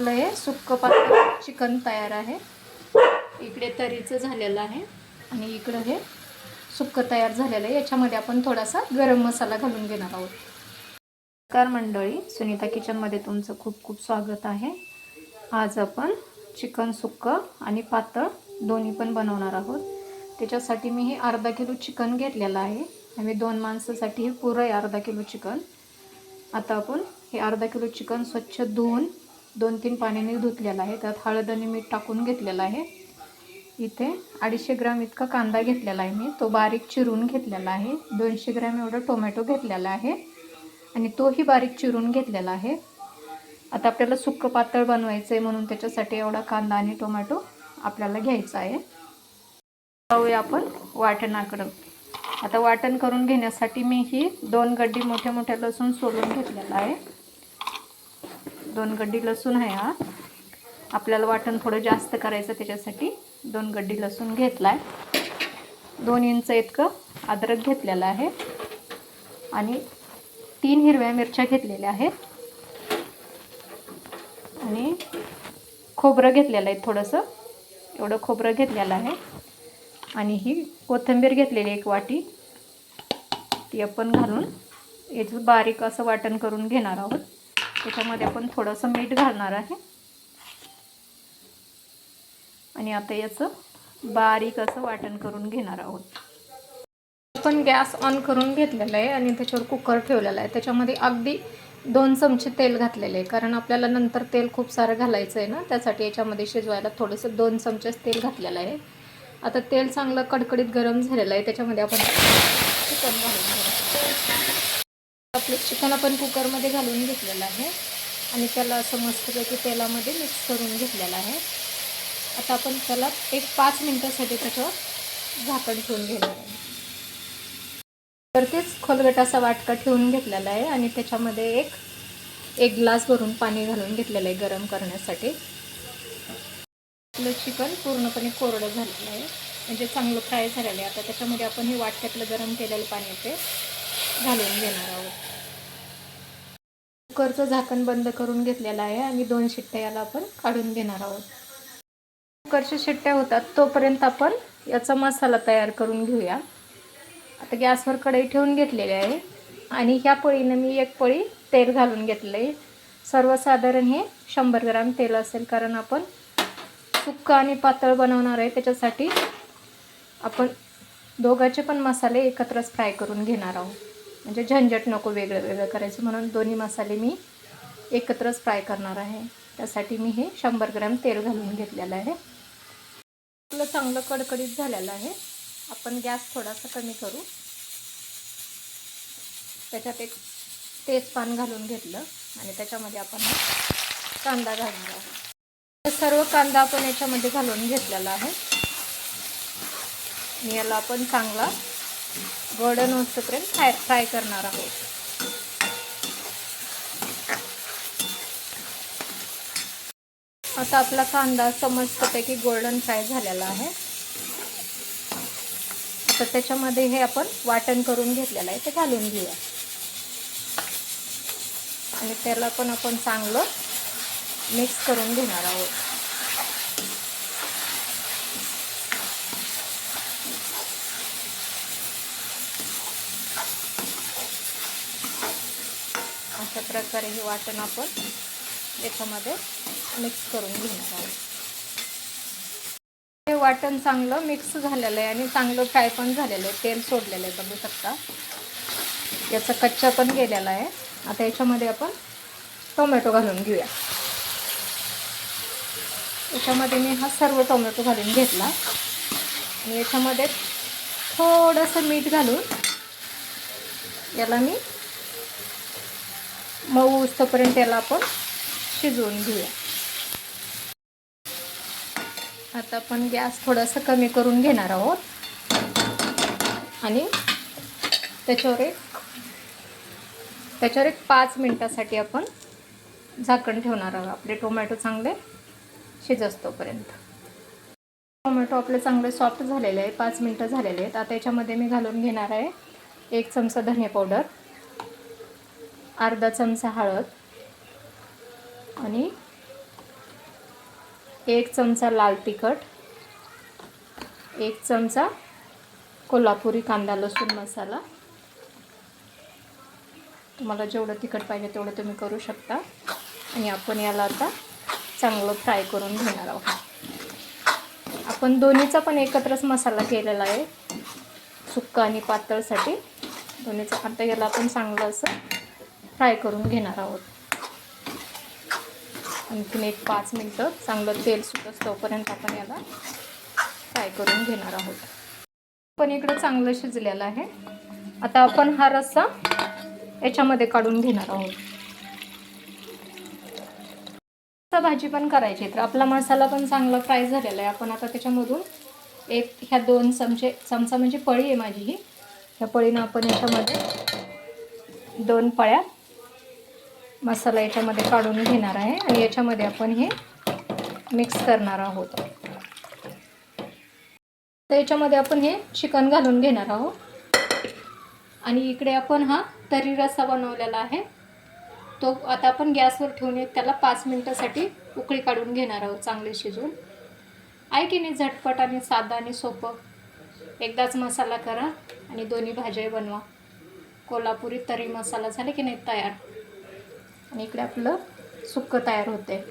आपलं हे सुक्क पातळ चिकन तयार आहे. इकडे तरीचं झालेलं आहे आणि इकडं हे सुक्क तयार झालेलं आहे. याच्यामध्ये आपण थोडासा गरम मसाला घालून घेणार आहोत. नमस्कार मंडळी सुनीता किचनमध्ये तुमचं खूप खूप स्वागत आहे. आज आपण चिकन सुक्क आणि पातळ दोन्ही पण बनवणार आहोत. त्याच्यासाठी मी हे अर्धा किलो चिकन घेतलेलं आहे. आम्ही दोन माणसासाठी हे पुरं आहे अर्धा किलो चिकन. आता आपण हे अर्धा किलो चिकन स्वच्छ धुवून दोन तीन पाण्याने धुतलेलं आहे. त्यात हळद आणि मीठ टाकून घेतलेलं आहे. इथे अडीचशे ग्राम इतका कांदा घेतलेला आहे मी. तो बारीक चिरून घेतलेला आहे. दोनशे ग्रॅम एवढा टोमॅटो घेतलेला आहे. आणि तोही बारीक चिरून घेतलेला आहे. आता आपल्याला सुक्क पातळ बनवायचं आहे म्हणून त्याच्यासाठी एवढा कांदा आणि टोमॅटो आपल्याला घ्यायचा आहे. जाऊया आपण वाटणाकडं. आता वाटण करून घेण्यासाठी मी ही दोन गड्डी मोठ्या मोठ्या लसूण सोलून घेतलेला आहे. दोन गड्डी लसूण आहे हा. आपल्याला वाटण थोडं जास्त करायचं त्याच्यासाठी. दोन गड्डी लसूण घेतला आहे दोन इंच इतकं अद्रक घेतलेलं आहे. आणि तीन हिरव्या मिरच्या घेतलेल्या आहेत. आणि खोबरं घेतलेलं आहे थोडंसं. एवढं खोबरं घेतलेलं आहे. आणि ही कोथिंबीर घेतलेली एक वाटी. ती आपण घालून याचं बारीक असं वाटण करून घेणार आहोत. त्याच्यामध्ये आपण थोडंसं मीठ घालणार आहे. आणि आता याचं बारीक असं वाटण करून घेणार आहोत. आपण गॅस ऑन करून घेतलेला आहे आणि त्याच्यावर कुकर ठेवलेला आहे. त्याच्यामध्ये अगदी दोन चमचे तेल घातलेले आहे. कारण आपल्याला नंतर तेल खूप सारं घालायचं आहे ना त्यासाठी याच्यामध्ये शिजवायला थोडंसं दोन चमचेच तेल घातलेलं आहे. आता तेल चांगलं कडकडीत गरम झालेलं आहे. त्याच्यामध्ये आपण चिकन घालून घेऊ चिकन आपण कुकरमध्ये घालून घेतलेलं आहे. आणि त्याला असं मस्तपैकी तेलामध्ये मिक्स करून घेतलेलं आहे. आता आपण त्याला एक पाच मिनटासाठी त्याच्यावर झाकण ठेवून घेणार आहे. तर तेच खोलगट असा वाटका ठेवून घेतलेला आहे आणि त्याच्यामध्ये एक एक ग्लास भरून पाणी घालून घेतलेलं आहे गरम करण्यासाठी. आपलं चिकन पूर्णपणे कोरडं झालेलं आहे. म्हणजे चांगलं फ्राय झालेलं आहे. आता त्याच्यामध्ये आपण हे वाटक्यातलं गरम केलेलं पाणी ते घालून घेणार आहोत. कुकरचं झाकण बंद करून घेतलेलं आहे आणि दोन शिट्ट्या याला आपण काढून घेणार आहोत. कुकरच्या शिट्ट्या होतात तोपर्यंत आपण याचा मसाला तयार करून घेऊया. आता गॅसवर कढई ठेवून घेतलेली आहे आणि ह्या पळीनं मी एक पळी तेल घालून घेतलं आहे सर्वसाधारण हे शंभर ग्राम तेल असेल कारण आपण सुक्कं आणि पातळ बनवणार आहे. त्याच्यासाठी आपण दोघाचे पण मसाले एकत्रच फ्राय करून घेणार आहोत. म्हणजे झंझट नको वेगळं वेगळं करायचं म्हणून दोन्ही मसाले मी एकत्रच फ्राय करणार आहे. त्यासाठी मी हे शंभर ग्रॅम तेल घालून घेतलेलं आहे. आपलं चांगलं कडकडीत झालेलं आहे. आपण गॅस थोडासा कमी करू. त्याच्यात एक तेजपान घालून घेतलं आणि त्याच्यामध्ये आपण कांदा घालणार आहोत. सर्व कांदा आपण याच्यामध्ये घालून घेतलेला आहे. आणि याला आपण चांगला गोल्डन होतपर्यंत फ्राय फ्राय करणार आहोत. आता आपला कांदा समजतपैकी गोल्डन फ्राय झालेला आहे. तर त्याच्यामध्ये हे आपण वाटण करून घेतलेलं आहे ते घालून घेऊया. आणि त्याला पण आपण चांगलं मिक्स करून घेणार आहोत. प्रकारे हे वाटण आपण याच्यामध्ये मिक्स करून घेणार आहोत. हे वाटण चांगलं मिक्स झालेलं आहे आणि चांगलं फ्राय पण झालेलं आहे. तेल सोडलेलं आहे बघू शकता. याचा कच्चा पण गेलेला आहे. आता याच्यामध्ये आपण टोमॅटो घालून घेऊया. याच्यामध्ये मी हा सर्व टोमॅटो घालून घेतला. आणि याच्यामध्ये थोडंसं मीठ घालून याला मी मऊ तोपर्यंत याला आपण शिजवून घेऊया. आता आपण गॅस थोडासा कमी करून घेणार आहोत. आणि त्याच्यावर एक त्याच्यावर एक पाच मिनटासाठी आपण झाकण ठेवणार आहोत. आपले टोमॅटो चांगले शिजस्तोपर्यंत. टोमॅटो आपले चांगले सॉफ्ट झालेले आहे पाच मिनटं झालेले आहेत. आता याच्यामध्ये मी घालून घेणार आहे एक चमचा धने पावडर. अर्धा चमचा हळद आणि एक चमचा लाल तिखट एक चमचा कोल्हापुरी कांदा लसूण मसाला. तुम्हाला जेवढं तिखट पाहिजे तेवढं तुम्ही करू शकता. आणि आपण याला आता चांगलं फ्राय करून घेणार आहोत. आपण दोन्हीचा पण एकत्रच मसाला केलेला आहे. सुक्का आणि पातळसाठी. दोन्हीचा आता याला आपण चांगलं असं फ्राय करून घेणार आहोत. आणखीन एक पाच मिनटं चांगलं तेल सुटत तोपर्यंत आपण याला फ्राय करून घेणार आहोत. पण इकडं चांगलं शिजलेलं आहे. आता आपण हा रस्सा याच्यामध्ये काढून घेणार आहोत. भाजी पण करायची तर आपला मसाला पण चांगला फ्राय झालेला आहे. आपण आता त्याच्यामधून एक ह्या दोन चमचे चमचा म्हणजे पळी आहे माझी ही. ह्या पळीनं आपण याच्यामध्ये दोन पळ्या मसाला याच्यामध्ये काढून घेणार आहे आणि याच्यामध्ये आपण हे मिक्स करणार आहोत. तर याच्यामध्ये आपण हे चिकन घालून घेणार आहोत. आणि इकडे आपण हा तरी रस्सा बनवलेला आहे. तो आता आपण गॅसवर ठेवून त्याला पाच मिनटासाठी उकळी काढून घेणार आहोत चांगले शिजवून आहे की नाही झटपट आणि साधं आणि सोपं? एकदाच मसाला करा आणि दोन्ही भाज्या बनवा. कोल्हापुरी तरी मसाला झाले की नाही तयार? आणि इकडे आपलं सुक्कं तयार होते